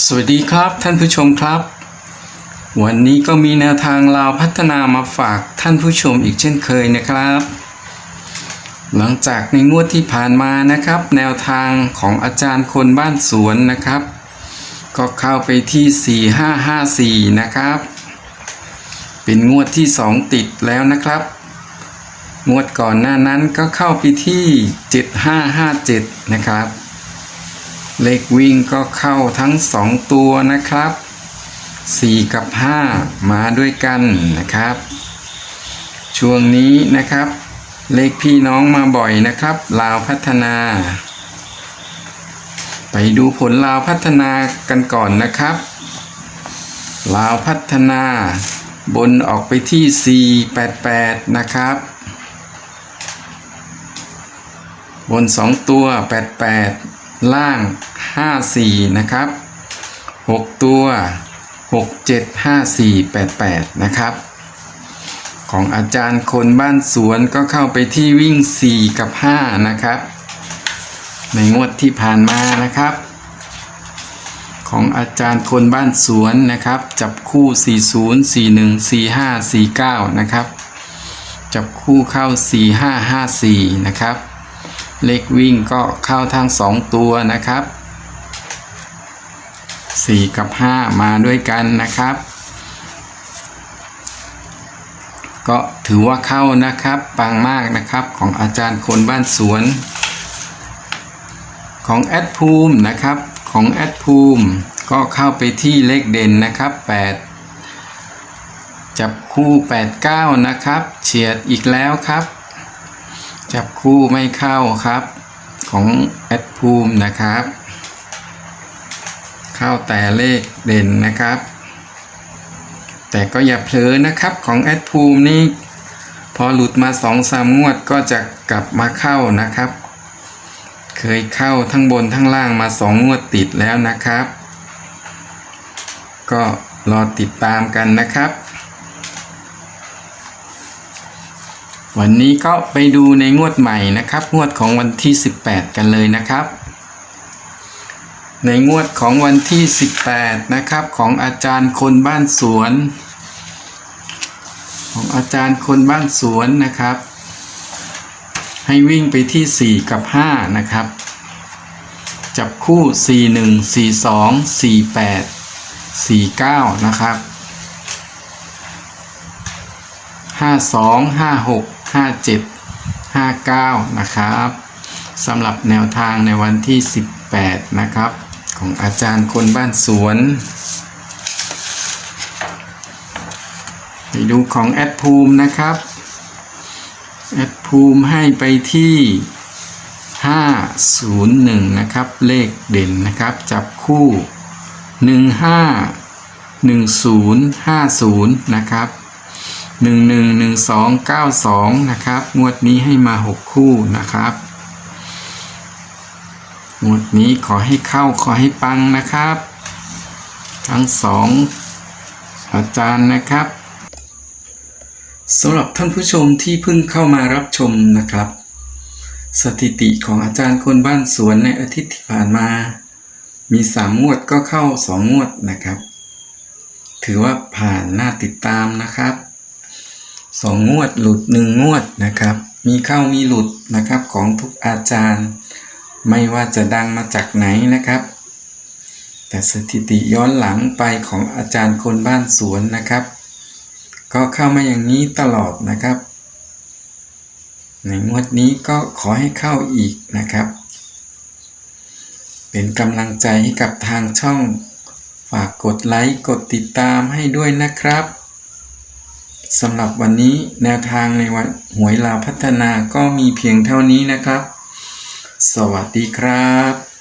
สวัสดีครับท่านผู้ชมครับ วันนี้ก็มีแนวทางลาวพัฒนามาฝากท่านผู้ชมอีกเช่นเคยนะครับ หลังจากในงวดที่ผ่านมานะครับ แนวทางของอาจารย์คนบ้านสวนนะครับ ก็เข้าไปที่ 4554 นะครับ เป็นงวดที่ 2 ติดแล้วนะครับ งวดก่อนหน้านั้นก็เข้าไปที่ 7557 นะครับ เลขวิ่งก็เข้าทั้ง 2 ตัวนะครับ 4 กับ 5 มาด้วยกันนะครับ ช่วงนี้นะครับ เลขพี่น้องมาบ่อยนะครับ ลาวพัฒนา ไปดูผลลาวพัฒนากันก่อนนะครับ ลาวพัฒนาบนออกไปที่ 488 นะครับ บน 2 ตัว 88 ล่าง 54 นะครับ 6 ตัว 67 54 88 นะครับ ของอาจารย์คนบ้านสวนก็เข้าไปที่วิ่ง 4 กับ 5 นะครับ ในงวดที่ผ่านมานะครับ ของอาจารย์คนบ้านสวนนะครับ จับคู่ 40 41 45 49 นะครับ จับคู่เข้า 4554 นะครับ เลขวิ่งก็เข้าทาง2 ตัวนะครับ 4 กับ 5 มาด้วยกันนะครับ ก็ถือว่าเข้านะครับปังมากนะครับของอาจารย์คนบ้านสวน ของแอดภูมินะครับของแอดภูมิก็เข้าไปที่เลขเด่นนะครับ 8 จับคู่ 89 นะครับ เฉียดอีกแล้วครับ จับคู่ไม่เข้าครับ ของแอดภูมินะครับ เข้าแต่เลขเด่นนะครับ แต่ก็อย่าเผลอนะครับของแอดภูมินี่พอหลุดมาสองสามงวดก็จะกลับมาเข้านะครับ เคยเข้าทั้งบนทั้งล่างมาสองงวดติดแล้วนะครับ ก็รอติดตามกันนะครับ วันนี้ก็ไปดูในงวดใหม่นะครับ งวดของวันที่ 18 กันเลยนะครับ ในงวดของวันที่ 18 นะครับของอาจารย์คนบ้านสวน ของอาจารย์คนบ้านสวนนะครับ ให้วิ่งไปที่ 4 กับ 5 นะครับ จับคู่ 4 1 4 2 4 8 4 9 นะครับ5 2 5 6 5 7 5 9 นะครับสำหรับแนวทางในวันที่ 18 นะครับ ของอาจารย์คนบ้านสวนไปดูของแอดภูมินะครับ แอดภูมิให้ไปที่ 501 นะครับ เลขเด่นนะครับ จับคู่ 15 1050 นะครับ 111292นะครับ งวดนี้ให้มา 6 คู่นะครับ งวดนี้ขอให้เข้าขอให้ปังนะครับ ทั้งสองอาจารย์นะครับสำหรับท่านผู้ชมที่เพิ่งเข้ามารับชมนะครับ สถิติของอาจารย์คนบ้านสวนในอาทิตย์ที่ผ่านมา มีสามงวดก็เข้าสองงวดนะครับ ถือว่าผ่านหน้าติดตามนะครับ สองงวดหลุดหนึ่งงวดนะครับ มีเข้ามีหลุดนะครับของทุกอาจารย์ ไม่ว่าจะดังมาจากไหนนะครับ แต่สถิติย้อนหลังไปของอาจารย์คนบ้านสวนนะครับ ก็เข้ามาอย่างนี้ตลอดนะครับ ในงวดนี้ก็ขอให้เข้าอีกนะครับ เป็นกำลังใจให้กับทางช่อง ฝากกดไลค์กดติดตามให้ด้วยนะครับ สำหรับวันนี้แนวทางในวันหวยลาวพัฒนาก็มีเพียงเท่านี้นะครับ สวัสดีครับ